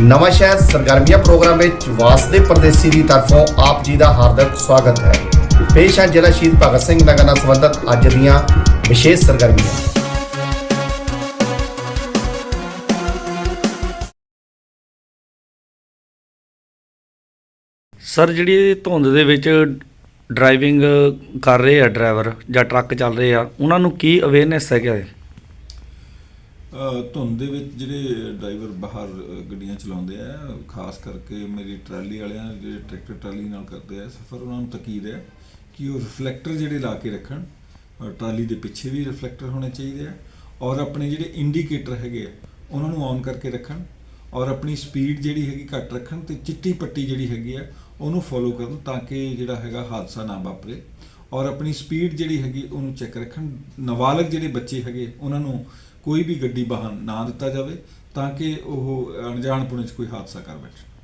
ਨਵਾਂ ਸ਼ਹਿਰ ਸਰਗਰਮੀਆਂ ਪ੍ਰੋਗਰਾਮ ਵਿੱਚ ਵਾਸਦੇ ਪਰਦੇਸੀ ਦੀ ਤਰਫੋਂ ਆਪ ਜੀ ਦਾ ਹਾਰਦਿਕ ਸਵਾਗਤ ਹੈ। ਪੇਸ਼ ਹੈ ਜ਼ਿਲ੍ਹਾ ਸ਼ਹੀਦ ਭਗਤ ਸਿੰਘ ਨਗਰ ਨਾਲ ਸੰਬੰਧਿਤ ਅੱਜ ਦੀਆਂ ਵਿਸ਼ੇਸ਼ ਸਰਗਰਮੀਆਂ। ਸਰ ਜਿਹੜੀ ਧੁੰਦ ਦੇ ਵਿੱਚ ਡਰਾਈਵਿੰਗ ਕਰ ਰਹੇ ਆ ਡਰਾਈਵਰ ਜਾਂ ਟਰੱਕ ਚੱਲ ਰਹੇ ਆ ਉਹਨਾਂ ਨੂੰ ਕੀ ਅਵੇਅਰਨੈਸ ਹੈਗਾ ਹੈ? ਅ, ਧੁੰਦ ਦੇ ਵਿੱਚ ਜਿਹੜੇ ਡਰਾਈਵਰ ਬਾਹਰ ਗੱਡੀਆਂ ਚਲਾਉਂਦੇ ਆ ਖਾਸ ਕਰਕੇ ਮੇਰੀ ਟਰਾਲੀ ਵਾਲਿਆਂ ਜਿਹੜੇ ਟਰੈਕਟਰ ਟਰਾਲੀ ਨਾਲ ਕਰਦੇ ਆ ਸਫ਼ਰ ਉਹਨਾਂ ਨੂੰ ਤਕੀਦ ਹੈ ਕਿ ਉਹ ਰਿਫਲੈਕਟਰ ਜਿਹੜੇ ਲਾ ਕੇ ਰੱਖਣ ਅ, ਟਰਾਲੀ ਦੇ ਪਿੱਛੇ ਵੀ ਰਿਫਲੈਕਟਰ ਹੋਣੇ ਚਾਹੀਦੇ ਆ ਔਰ ਆਪਣੇ ਜਿਹੜੇ ਇੰਡੀਕੇਟਰ ਹੈਗੇ ਆ ਉਹਨਾਂ ਨੂੰ ਔਨ ਕਰਕੇ ਰੱਖਣ ਔਰ ਆਪਣੀ ਸਪੀਡ ਜਿਹੜੀ ਹੈਗੀ ਘੱਟ ਰੱਖਣ ਤੇ ਚਿੱਟੀ ਪੱਟੀ ਜਿਹੜੀ ਹੈਗੀ ਆ ਉਹਨੂੰ ਫੋਲੋ ਕਰਨ ਤਾਂ ਕਿ ਜਿਹੜਾ ਹੈਗਾ ਹਾਦਸਾ ਨਾ ਵਾਪਰੇ ਔਰ ਆਪਣੀ ਸਪੀਡ ਜਿਹੜੀ ਹੈਗੀ ਉਹਨੂੰ ਚੈੱਕ ਰੱਖਣ ਨਾਬਾਲਗ ਜਿਹੜੇ ਬੱਚੇ ਹੈਗੇ ਉਹਨਾਂ ਨੂੰ ਕੋਈ ਵੀ ਗੱਡੀ ਵਾਹਨ ਨਾ ਦਿੱਤਾ ਜਾਵੇ ਤਾਂ ਕਿ ਉਹ ਅਣਜਾਣਪੁਣੇ 'ਚ ਕੋਈ ਹਾਦਸਾ ਕਰ ਬੈਠੇ।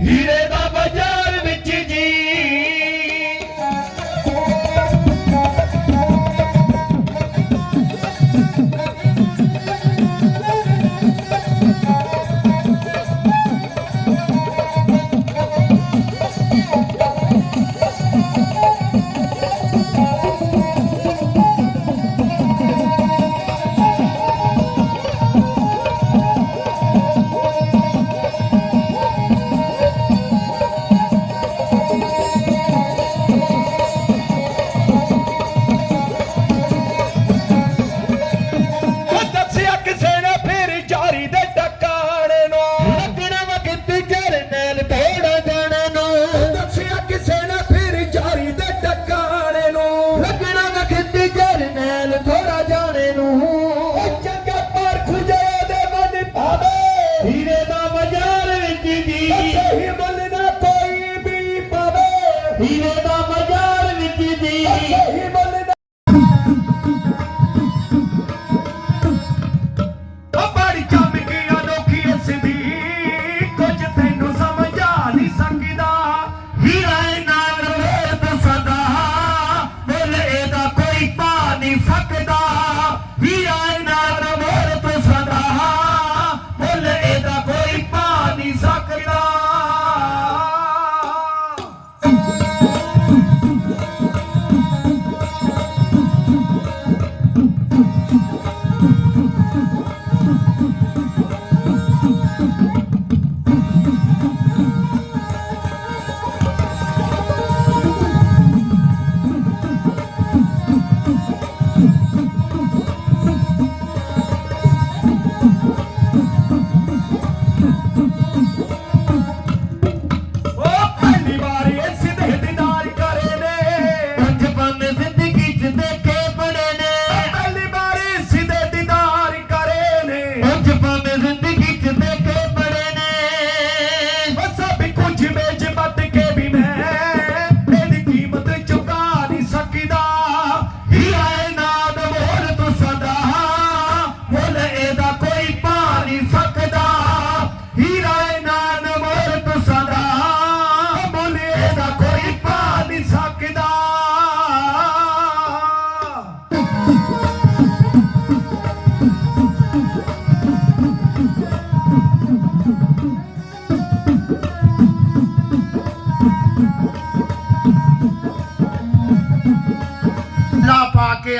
He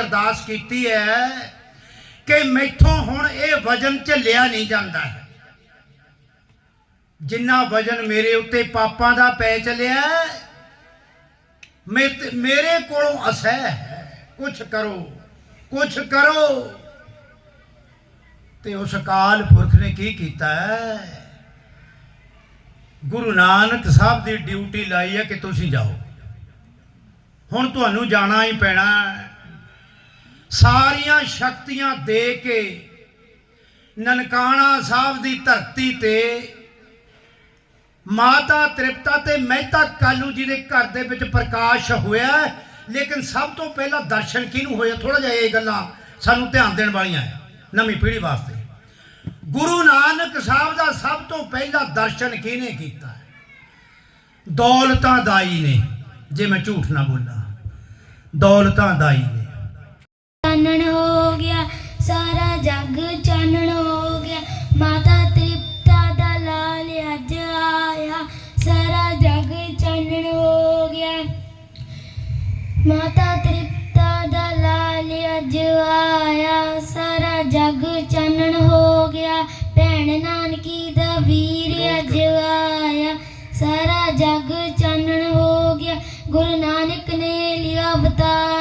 ਅੱਗੇ ਅਰਦਾਸ ਕੀਤੀ ਹੈ ਕਿ ਮੈਥੋਂ ਹੁਣ ਇਹ ਵਜਨ ਝੱਲਿਆ ਨਹੀਂ ਜਾਂਦਾ ਹੈ। ਜਿੰਨਾ ਵਜਨ ਮੇਰੇ ਉੱਤੇ ਪਾਪਾਂ ਦਾ ਪੈ ਚਲਿਆ ਮੇਰੇ ਕੋਲੋਂ ਅਸਹਿ ਹੈ। ਕੁਛ ਕਰੋ ਕੁਛ ਕਰੋ। ਤੇ ਉਸ ਅਕਾਲ ਪੁਰਖ ਨੇ ਕੀ ਕੀਤਾ ਹੈ? ਗੁਰੂ ਨਾਨਕ ਸਾਹਿਬ ਦੀ ਡਿਊਟੀ ਲਾਈ ਹੈ ਕਿ ਤੁਸੀਂ ਜਾਓ। ਹੁਣ ਤੁਹਾਨੂੰ ਜਾਣਾ ਹੀ ਪੈਣਾ ਹੈ। ਸਾਰੀਆਂ ਸ਼ਕਤੀਆਂ ਦੇ ਕੇ ਨਨਕਾਣਾ ਸਾਹਿਬ ਦੀ ਧਰਤੀ ਤੇ ਮਾਤਾ ਤ੍ਰਿਪਤਾ ਤੇ ਮਹਿਤਾ ਕਾਲੂ ਜੀ ਦੇ ਘਰ ਦੇ ਵਿੱਚ ਪ੍ਰਕਾਸ਼ ਹੋਇਆ ਲੇਕਿਨ ਸਭ ਤੋਂ ਪਹਿਲਾਂ ਦਰਸ਼ਨ ਕਿਹਨੂੰ ਹੋਇਆ? ਥੋੜਾ ਜਿਹਾ ਇਹ ਗੱਲਾਂ ਸਾਨੂੰ ਧਿਆਨ ਦੇਣ ਵਾਲੀਆਂ ਹੈ, ਨਵੀਂ ਪੀੜ੍ਹੀ ਵਾਸਤੇ। ਗੁਰੂ ਨਾਨਕ ਸਾਹਿਬ ਦਾ ਸਭ ਤੋਂ ਪਹਿਲਾ ਦਰਸ਼ਨ ਕਿਹਨੇ ਕੀਤਾ ਹੈ? ਦੌਲਤਾਂ ਦਾਈ ਨੇ। ਜੇ ਮੈਂ ਝੂਠ ਨਾ ਬੋਲਾਂ ਦੌਲਤਾਂ ਦਾਈ ਨੇ। ਚਾਨਣ ਹੋ ਗਿਆ ਸਾਰਾ ਜੱਗ ਚਾਨਣ ਹੋ ਗਿਆ। ਮਾਤਾ ਤ੍ਰਿਪਤਾ ਦਾ ਲਾਲ ਅੱਜ ਆਇਆ ਸਾਰਾ ਜੱਗ ਚਾਨਣ ਹੋ ਗਿਆ। ਮਾਤਾ ਤ੍ਰਿਪਤਾ ਦਾ ਲਾਲ ਅੱਜ ਆਇਆ ਸਾਰਾ ਜੱਗ ਚਾਨਣ ਹੋ ਗਿਆ। ਭੈਣ ਨਾਨਕੀ ਦਾ ਵੀਰ ਅੱਜ ਆਇਆ ਸਾਰਾ ਜੱਗ ਚਾਨਣ ਹੋ ਗਿਆ। ਗੁਰੂ ਨਾਨਕ ਨੇ ਲਿਆ ਅਵਤਾਰ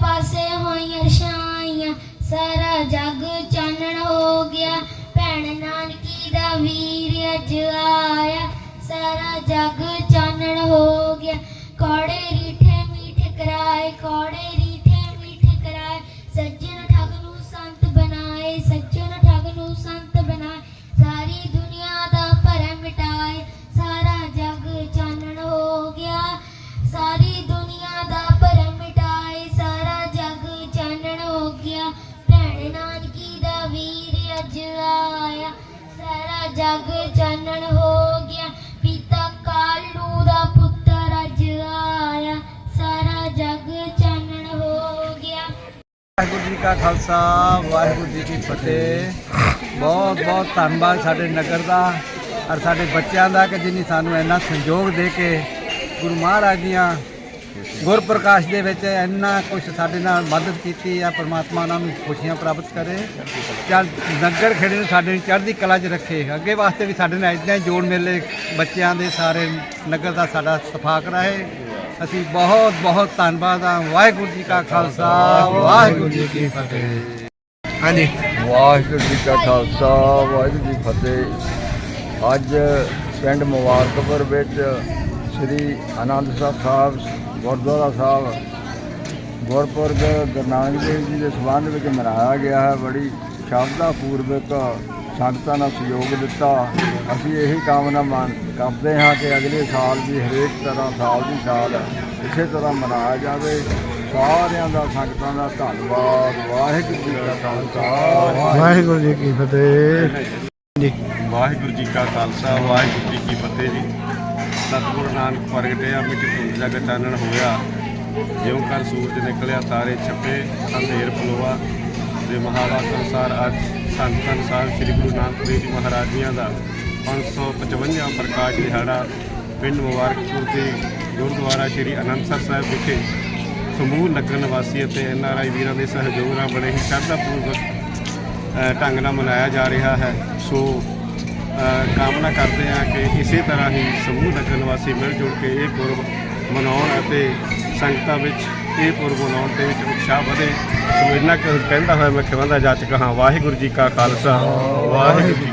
ਪਾਸੇ ਹੋਈਆਂ ਛਾਈਆਂ ਸਾਰਾ ਜੱਗ ਚਾਨਣ ਹੋ ਗਿਆ। ਭੈਣ ਨਾਨਕੀ ਦਾ ਵੀਰ ਅੱਜ ਆਇਆ, ਸਾਰਾ ਜੱਗ ਚਾਨਣ ਹੋ ਗਿਆ। ਕੋੜੇ ਜੱਗ ਚਾਨਣ ਹੋ ਗਿਆ। ਵਾਹਿਗੁਰੂ ਜੀ ਕਾ ਖਾਲਸਾ, ਵਾਹਿਗੁਰੂ ਜੀ ਕੀ ਫਤਿਹ। ਬਹੁਤ ਬਹੁਤ ਧੰਨਵਾਦ ਸਾਡੇ ਨਗਰ ਦਾ ਔਰ ਸਾਡੇ ਬੱਚਿਆਂ ਦਾ ਕਿ ਜਿਨੀ ਸਾਨੂੰ ਇੰਨਾ ਸੰਯੋਗ ਦੇ ਕੇ ਗੁਰੂ ਮਹਾਰਾਜ ਦੀਆਂ ਗੁਰਪ੍ਰਕਾਸ਼ ਦੇ ਵਿੱਚ ਇੰਨਾ ਕੁਝ ਸਾਡੇ ਨਾਲ ਮਦਦ ਕੀਤੀ ਆ, ਪਰਮਾਤਮਾ ਉਹਨਾਂ ਨੂੰ ਖੁਸ਼ੀਆਂ ਪ੍ਰਾਪਤ ਕਰੇ। ਚੱਲ ਨਗਰ ਖੇੜੇ ਨੂੰ ਸਾਡੇ ਚੜ੍ਹਦੀ ਕਲਾ 'ਚ ਰੱਖੇ। ਅੱਗੇ ਵਾਸਤੇ ਵੀ ਸਾਡੇ ਨਾਲ ਇਦਾਂ ਹੀ ਜੋੜ ਮੇਲੇ ਬੱਚਿਆਂ ਦੇ ਸਾਰੇ ਨਗਰ ਦਾ ਸਾਡਾ ਸਫਾਕ ਰਹੇ ਅਸੀਂ ਬਹੁਤ ਬਹੁਤ ਧੰਨਵਾਦ ਆ ਵਾਹਿਗੁਰੂ ਜੀ ਕਾ ਖਾਲਸਾ ਵਾਹਿਗੁਰੂ ਜੀ ਕੀ ਫਤਿਹ। ਹਾਂਜੀ। ਵਾਹਿਗੁਰੂ ਜੀ ਕਾ ਖਾਲਸਾ ਵਾਹਿਗੁਰੂ ਜੀ ਫਤਿਹ। ਅੱਜ ਪਿੰਡ ਮੁਬਾਰਕਪੁਰ ਵਿੱਚ ਸ੍ਰੀ ਆਨੰਦਸਰ ਸਾਹਿਬ ਗੁਰਦੁਆਰਾ ਸਾਹਿਬ ਗੁਰਪੁਰਬ ਗੁਰੂ ਨਾਨਕ ਦੇਵ ਜੀ ਦੇ ਸਬੰਧ ਵਿੱਚ ਮਨਾਇਆ ਗਿਆ ਹੈ। ਬੜੀ ਸ਼ਰਧਾ ਪੂਰਵਕ ਸੰਗਤਾਂ ਦਾ ਸਹਿਯੋਗ ਦਿੱਤਾ। ਅਸੀਂ ਇਹੀ ਕਾਮਨਾ ਮੰਨ ਕਰਦੇ ਹਾਂ ਕਿ ਅਗਲੇ ਸਾਲ ਵੀ ਹਰੇਕ ਤਰ੍ਹਾਂ ਸਾਲ ਦੀ ਸਾਲ ਇਸੇ ਤਰ੍ਹਾਂ ਮਨਾਇਆ ਜਾਵੇ। ਸਾਰਿਆਂ ਦਾ ਸੰਗਤਾਂ ਦਾ ਧੰਨਵਾਦ। ਵਾਹਿਗੁਰੂ ਜੀ ਕਾ ਖਾਲਸਾ। ਵਾਹਿਗੁਰੂ ਜੀ ਕੀ ਫਤਿਹ। ਵਾਹਿਗੁਰੂ ਜੀ ਕਾ ਖਾਲਸਾ ਵਾਹਿਗੁਰੂ ਜੀ ਕੀ ਫਤਿਹ ਜੀ। ਸਤਿਗੁਰੂ ਨਾਨਕ ਪ੍ਰਗਟਿਆ ਮਿੱਟੀ ਧੁੰਦ ਜਗ ਚਾਨਣ ਹੋਇਆ। ਜਿਉਂ ਕਰ ਸੂਰਜ ਨਿਕਲਿਆ ਤਾਰੇ ਛਪੇ ਅੰਧੇਰ ਪਲੋਆ। ਦੇ ਮਹਾਵਾਕ ਅਨੁਸਾਰ ਅੱਜ ਸੰਤ ਧੰਨ ਸਾਹਿਬ ਸ੍ਰੀ ਗੁਰੂ ਨਾਨਕ ਦੇਵ ਜੀ ਮਹਾਰਾਜ ਜੀਆਂ ਦਾ 555 ਪ੍ਰਕਾਸ਼ ਦਿਹਾੜਾ ਪਿੰਡ ਮੁਬਾਰਕਪੁਰ ਦੇ ਗੁਰਦੁਆਰਾ ਸ੍ਰੀ ਅਨੰਦਸਰ ਸਾਹਿਬ ਵਿਖੇ ਸਮੂਹ ਨਗਰ ਨਿਵਾਸੀ ਅਤੇ ਐੱਨ ਆਰ ਆਈ ਵੀਰਾਂ ਦੇ ਸਹਿਯੋਗ ਨਾਲ ਬੜੇ ਹੀ ਸ਼ਰਧਾਪੂਰਵਕ ਢੰਗ ਨਾਲ ਮਨਾਇਆ ਜਾ ਰਿਹਾ ਹੈ। ਸੋ ਕਾਮਨਾ ਕਰਦੇ ਹਾਂ ਕਿ ਇਸੇ ਤਰ੍ਹਾਂ ਹੀ ਸਮੂਹ ਨਗਰ ਨਿਵਾਸੀ ਮਿਲ ਜੁਲ ਕੇ ਇਹ ਪੁਰਬ ਮਨਾਉਣ ਅਤੇ ਸੰਗਤਾਂ ਵਿੱਚ ਇਹ ਪੁਰਬ ਮਨਾਉਣ ਦੇ ਵਿੱਚ ਉਤਸ਼ਾਹ ਵਧੇ। ਸੋ ਇਹਨਾਂ ਕੁ ਕਹਿੰਦਾ ਹੋਇਆ ਮੈਂ ਖਿਵੰਦਾ ਜਾਚਕ ਹਾਂ। ਵਾਹਿਗੁਰੂ ਜੀ ਕਾ ਖਾਲਸਾ। ਵਾਹਿਗੁਰੂ ਜੀ